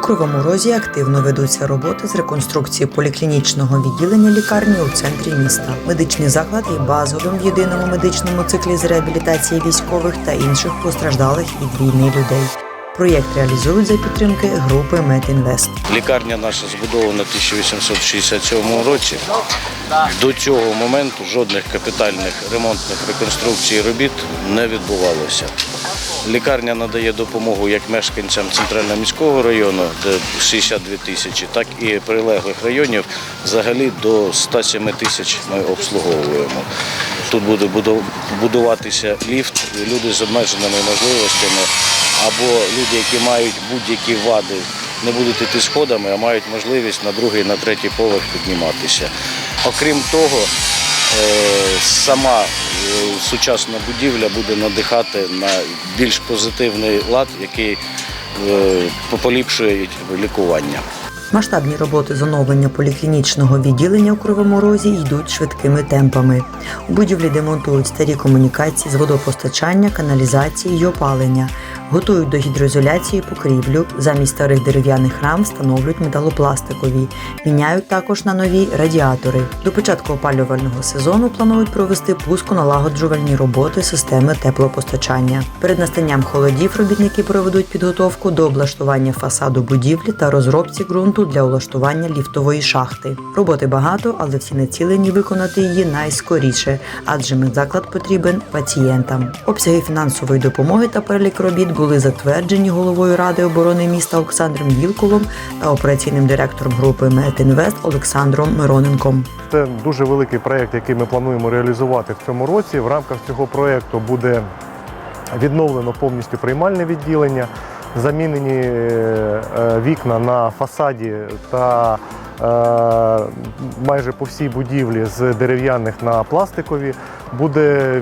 Кривому Розі активно ведуться роботи з реконструкції поліклінічного відділення лікарні у центрі міста. Медичний заклад є базовим в єдиному медичному циклі з реабілітації військових та інших постраждалих від війни людей. Проєкт реалізують за підтримки групи Метінвест. Лікарня наша збудована в 1867 році. До цього моменту жодних капітальних ремонтних реконструкцій робіт не відбувалося. Лікарня надає допомогу як мешканцям центрального міського району, де 62 тисячі, так і прилеглих районів. Взагалі до 107 тисяч ми обслуговуємо. Тут буде будуватися ліфт, люди з обмеженими можливостями або люди, які мають будь-які вади, не будуть йти сходами, а мають можливість на другий, на третій поверх підніматися. Окрім того, е, сама сучасна будівля буде надихати на більш позитивний лад, який е, поліпшує лікування. Масштабні роботи з оновлення поліклінічного відділення у Кривому Розі йдуть швидкими темпами. У будівлі демонтують старі комунікації з водопостачання, каналізації й опалення, готують до гідроізоляції покрівлю. Замість старих дерев'яних рам встановлюють металопластикові, міняють також на нові радіатори. До початку опалювального сезону планують провести пусконалагоджувальні роботи системи теплопостачання. Перед настанням холодів робітники проведуть підготовку до облаштування фасаду будівлі та розробці ґрунту для улаштування ліфтової шахти. Роботи багато, але всі націлені виконати її найскоріше, адже медзаклад потрібен пацієнтам. Обсяги фінансової допомоги та перелік робіт були затверджені головою ради оборони міста Олександром Вілкулом та операційним директором групи Метінвест Олександром Мироненком. Це дуже великий проєкт, який ми плануємо реалізувати в цьому році. В рамках цього проєкту буде відновлено повністю приймальне відділення, замінені е, е, вікна на фасаді та е, майже по всій будівлі з дерев'яних на пластикові. Буде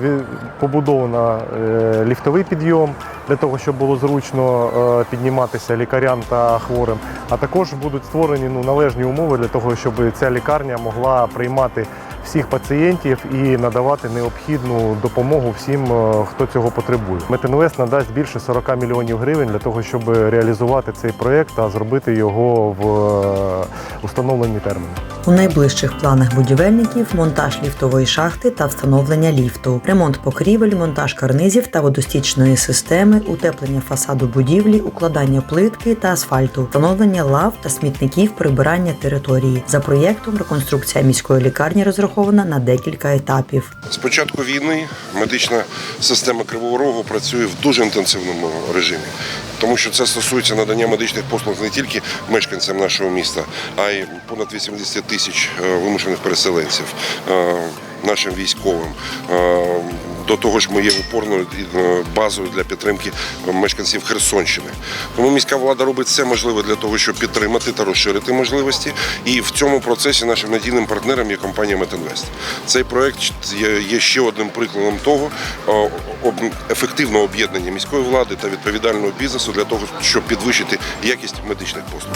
побудовано е, ліфтовий підйом для того, щоб було зручно е, підніматися лікарям та хворим. А також будуть створені ну, належні умови для того, щоб ця лікарня могла приймати всіх пацієнтів і надавати необхідну допомогу всім, е, хто цього потребує. Метинвест надасть більше 40 мільйонів гривень для того, щоб реалізувати цей проєкт та зробити його в е, установлені терміни. У найближчих планах будівельників монтаж ліфтової шахти та встановлення ліфту, ремонт покрівель, монтаж карнизів та водостічної системи, утеплення фасаду будівлі, укладання плитки та асфальту, встановлення лав та смітників, прибирання території. За проєктом реконструкція міської лікарні розрахована на декілька етапів. З початку війни медична система Кривого Рогу працює в дуже інтенсивному режимі, тому що це стосується надання медичних послуг не тільки мешканцям нашого міста, а й понад 80 тисяч е, вимушених переселенців, е, нашим військовим. До того ж, ми є опорною е, базою для підтримки мешканців Херсонщини. Тому міська влада робить все можливе для того, щоб підтримати та розширити можливості. І в цьому процесі нашим надійним партнером є компанія Метинвест. Цей проект є- є ще одним прикладом того е, ефективного об'єднання міської влади та відповідального бізнесу для того, щоб підвищити якість медичних послуг.